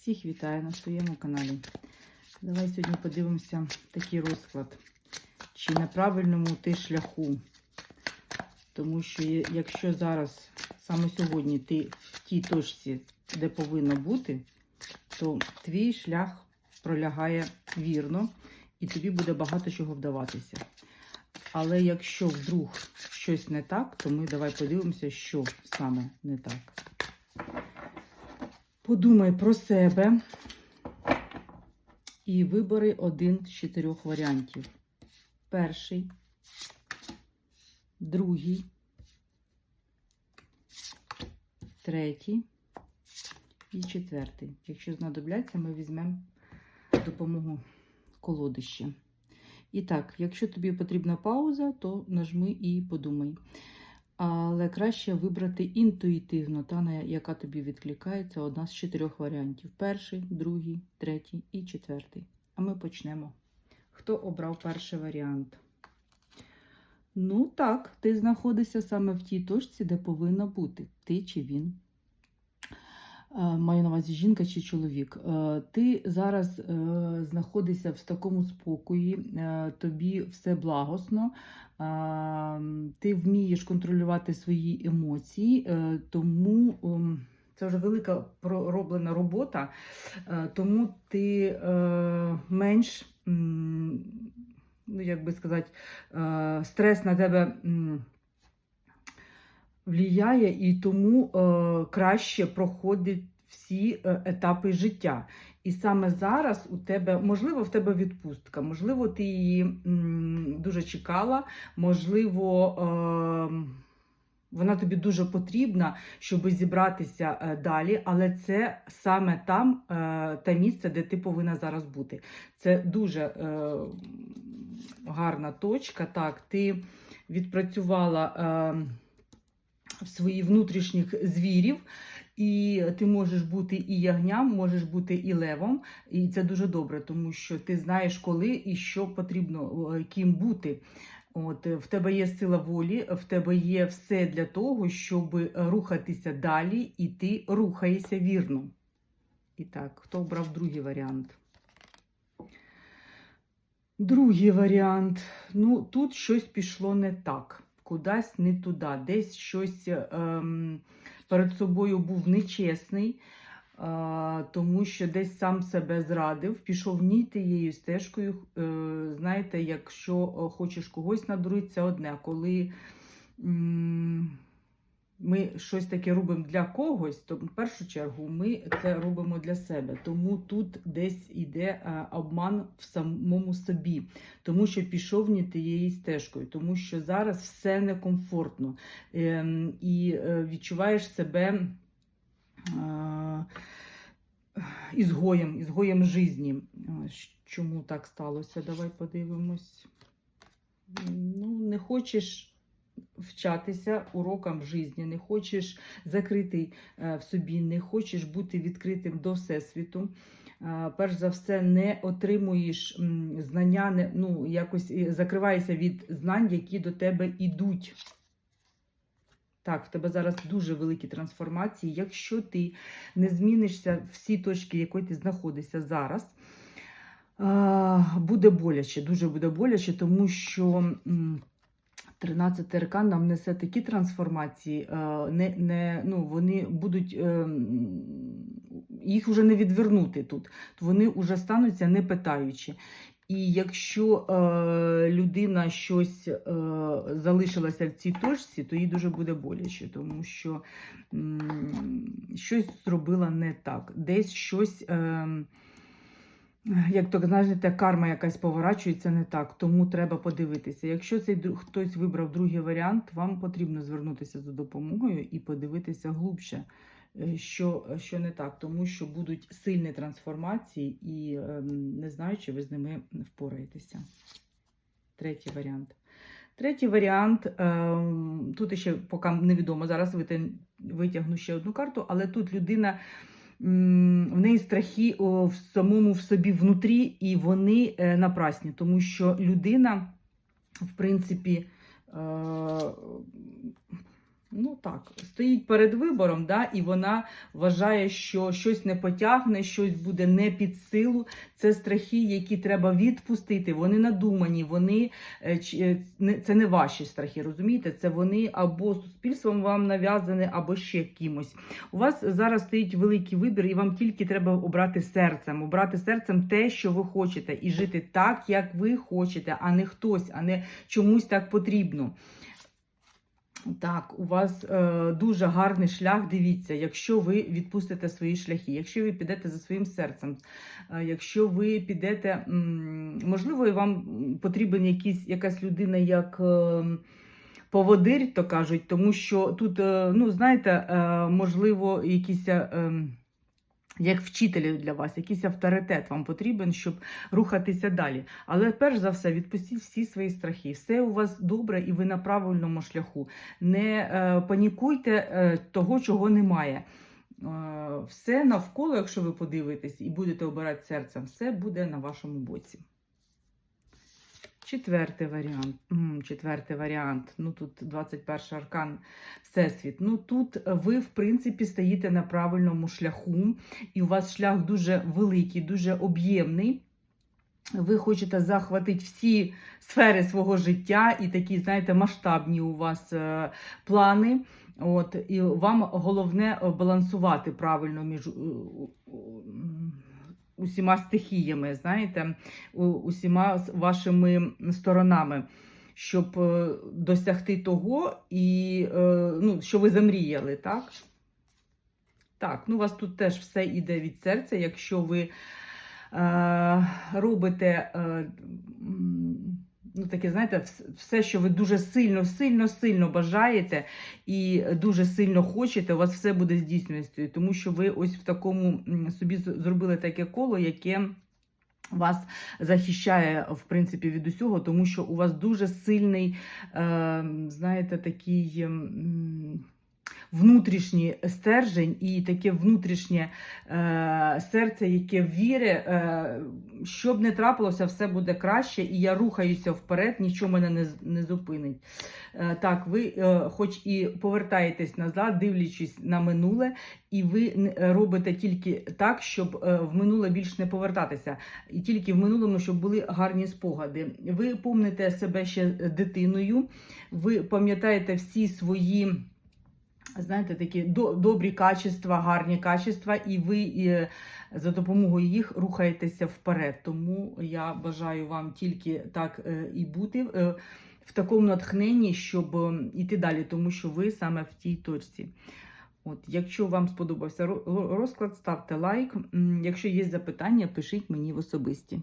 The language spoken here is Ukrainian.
Всіх вітаю на своєму каналі. Давай сьогодні подивимося такий розклад. Чи на правильному ти шляху? Тому що якщо зараз, саме сьогодні, ти в тій точці, де повинно бути, то твій шлях пролягає вірно і тобі буде багато чого вдаватися. Але якщо вдруг щось не так, то ми давай подивимося, що саме не так. Подумай про себе і вибери один з чотирьох варіантів. Перший, другий, третій і четвертий. Якщо знадобляться, ми візьмемо допомогу колодища. І так, якщо тобі потрібна пауза, то нажми і подумай. Але краще вибрати інтуїтивно, та, яка тобі відкликається одна з чотирьох варіантів: перший, другий, третій і четвертий. А ми почнемо. Хто обрав перший варіант? Ну так, ти знаходишся саме в тій точці, де повинна бути ти чи він. Е, Маю на увазі жінка чи чоловік. Е, Ти зараз е, знаходишся в такому спокої, тобі все благосно, ти вмієш контролювати свої емоції, тому ем, це вже велика пророблена робота, тому ти менш, ну як би сказати, стрес на тебе. М, вліяє, і тому е, краще проходить всі е, етапи життя. І саме зараз у тебе, можливо, в тебе відпустка, можливо, ти її дуже чекала, можливо, е, вона тобі дуже потрібна, щоб зібратися далі, але це саме там те місце, де ти повинна зараз бути. Це дуже гарна точка. Так, ти відпрацювала. Своїх внутрішніх звірів, і ти можеш бути і ягням, можеш бути і левом. І це дуже добре, тому що ти знаєш, коли і що потрібно ким бути. От в тебе є сила волі, в тебе є все для того, щоб рухатися далі, і ти рухаєшся вірно. І так, хто обрав другий варіант? Другий варіант. Ну, тут щось пішло не так, кудись не туди, десь щось ем, перед собою був нечесний, е, тому що десь сам себе зрадив, пішов ні тією стежкою. Е, знаєте, якщо е, хочеш когось надурити, це одне. Коли м, ми щось таке робимо для когось, то в першу чергу ми це робимо для себе. Тому тут десь іде е, обман в самому собі, тому що пішов не тією стежкою, тому що зараз все некомфортно ем, і е, відчуваєш себе. е, Ізгоєм, ізгоєм житті. Чому так сталося? Давай подивимось. Ну, не хочеш вчатися урокам житті, не хочеш закритий е, в собі, не хочеш бути відкритим до Всесвіту. Е, Перш за все, не отримуєш знання, не, ну, якось закриваєшся від знань, які до тебе йдуть. Так, в тебе зараз дуже великі трансформації. Якщо ти не змінишся всі точки, якої ти знаходишся зараз, буде боляче, дуже буде боляче, тому що 13 аркан нам несе такі трансформації, е, не, не, ну, вони будуть, е, їх вже не відвернути тут, вони вже стануться не питаючи. І якщо е, людина щось е, залишилася в цій точці, то їй дуже буде боляче, тому що м, щось зробила не так. Десь щось, е, як то знаєте, карма якась поворачується не так, тому треба подивитися. Якщо цей хтось вибрав другий варіант, вам потрібно звернутися за допомогою і подивитися глибше. е, Що, що не так, тому що будуть сильні трансформації, і ем, не знаю, чи ви з ними впораєтеся. Третій варіант. Третій варіант. ем, Тут ще поки невідомо. Зараз витягну ще одну карту, але тут людина. В неї страхи в самому в собі внутрі, і вони е, напрасні, тому що людина, в принципі, е, Ну так, стоїть перед вибором, да, і вона вважає, що щось не потягне, щось буде не під силу. Це страхи, які треба відпустити. Вони надумані, вони е, е, це не ваші страхи, розумієте? Це вони або суспільством вам нав'язані, або ще кимось. У вас зараз стоїть великий вибір, і вам тільки треба обрати серцем, обрати серцем те, що ви хочете, і жити так, як ви хочете, а не хтось, а не чомусь так потрібно. Так, у вас е, дуже гарний шлях. Дивіться, якщо ви відпустите свої шляхи, якщо ви підете за своїм серцем, е, якщо ви підете, м, можливо, і вам потрібен якийсь, якась людина як. Е, Поводир, то кажуть, тому що тут, е, ну, знаєте, е, можливо, якісь е, як вчителі для вас, якийсь авторитет вам потрібен, щоб рухатися далі. Але перш за все, відпустіть всі свої страхи. Все у вас добре, і ви на правильному шляху. Не е, панікуйте е, того, чого немає. Е, все навколо, якщо ви подивитесь і будете обирати серцем, все буде на вашому боці. Четвертий варіант. Четвертий варіант. Ну тут 21 аркан Всесвіт. Ну тут ви, в принципі, стоїте на правильному шляху, і у вас шлях дуже великий, дуже об'ємний. Ви хочете захватити всі сфери свого життя і такі, знаєте, масштабні у вас е, плани. От, і вам головне е, балансувати правильно між е, усіма стихіями, знаєте, усіма вашими сторонами, щоб е, досягти того, і, е, ну, що ви замріяли, так? Так, ну у вас тут теж все йде від серця, якщо ви е, робите. Е, Ну, таке, знаєте, все, що ви дуже сильно, сильно, сильно бажаєте і дуже сильно хочете, у вас все буде здійснюватися, тому що ви ось в такому собі зробили таке коло, яке вас захищає, в принципі, від усього, тому що у вас дуже сильний, е, знаєте, такий. Внутрішній стержень і таке внутрішнє е, серце, яке віри, е, що б не трапилося, все буде краще, і я рухаюся вперед, нічого мене не, не зупинить. Е, так, ви е, хоч і повертаєтесь назад, дивлячись на минуле, і ви робите тільки так, щоб е, в минуле більш не повертатися, і тільки в минулому, щоб були гарні спогади. Ви помните себе ще дитиною, ви пам'ятаєте всі свої. Знаєте, такі добрі качества, гарні качества, і ви е, за допомогою їх рухаєтеся вперед. Тому я бажаю вам тільки так е, і бути е, в такому натхненні, щоб е, іти далі, тому що ви саме в тій точці. От, якщо вам сподобався розклад, ставте лайк. Якщо є запитання, пишіть мені в особисті.